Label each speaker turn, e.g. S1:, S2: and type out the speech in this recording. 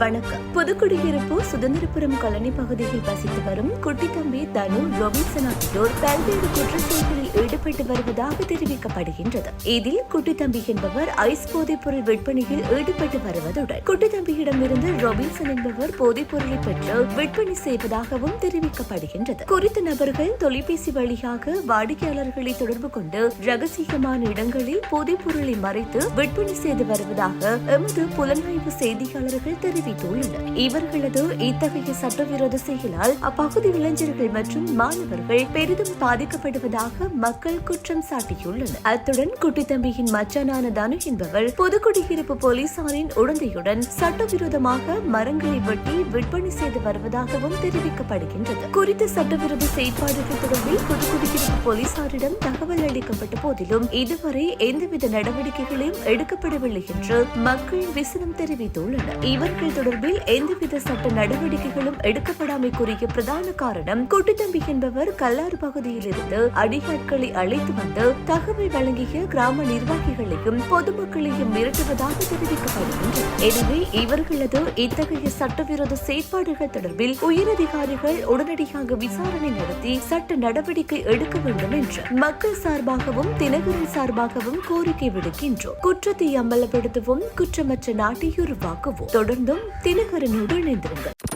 S1: வணக்கம். புதுக்குடியிருப்பு சுதந்திரபுரம் காலனி பகுதியில் வசித்து வரும் குட்டி தம்பி தனு ரொபின்சன் ஆகியோர் பல்வேறு குற்றச்செயல்களில் ஈடுபட்டு வருவதாக தெரிவிக்கப்படுகின்றது. இதில் குட்டி தம்பி என்பவர் ஐஸ் போதைப் பொருள் விற்பனையில் ஈடுபட்டு வருவதுடன் குட்டி தம்பியிடமிருந்து ரொபின்சன் என்பவர் போதைப் பொருளை பெற்று விற்பனை செய்வதாகவும் தெரிவிக்கப்படுகின்றது. குறித்த நபர்கள் தொலைபேசி வழியாக வாடிக்கையாளர்களை தொடர்பு கொண்டு ரகசியமான இடங்களில் போதைப் பொருளை மறைத்து விற்பனை செய்து வருவதாக எமது புலனாய்வு செய்தியாளர்கள் தெரிவித்தனர் தெரிவித்துள்ளனர் இவர்களது இத்தகைய சட்டவிரோத செயலால் அப்பகுதி இளைஞர்கள் மற்றும் மாணவர்கள் பெரிதும் பாதிக்கப்படுவதாக மக்கள் குற்றம் சாட்டியுள்ளனர். அத்துடன் குட்டித்தம்பியின் மச்சானான தனு என்பவர் பொதுக்குடியிருப்பு போலீசாரின் உடந்தையுடன் சட்டவிரோதமாக மரங்களை வெட்டி விற்பனை செய்து வருவதாகவும் தெரிவிக்கப்படுகின்றது. குறித்த சட்டவிரோத செயற்பாடுகள் தொடர்பில் புதுக்குடியிருப்பு போலீசாரிடம் தகவல் அளிக்கப்பட்ட போதிலும் இதுவரை எந்தவித நடவடிக்கைகளையும் எடுக்கப்படவில்லை என்று மக்கள் விசனம் தெரிவித்துள்ளனர். இவர்கள் தொடர்பில் எந்தவித சட்ட நடவடிக்கைகளும் எடுக்கப்படாமைக்குரிய பிரதான காரணம் குட்டித்தம்பி என்பவர் கல்லாறு பகுதியில் இருந்து அடியாட்களை அழைத்து வந்து தகவல் வழங்கிய கிராம நிர்வாகிகளையும் பொதுமக்களையும் மிரட்டுவதாக தெரிவிக்கப்படுகின்றது. எனவே இவர்களது இத்தகைய சட்டவிரோத செயற்பாடுகள் தொடர்பில் உயரதிகாரிகள் உடனடியாக விசாரணை நடத்தி சட்ட நடவடிக்கை எடுக்க வேண்டும் என்று மக்கள் சார்பாகவும் தினகரன் சார்பாகவும் கோரிக்கை விடுக்கின்றோம். குற்றத்தை அம்பலப்படுத்தவும் குற்றமற்ற நாட்டை உருவாக்கவும். தொடர்ந்தும் தினகரனோடு இணைந்திருங்கள்.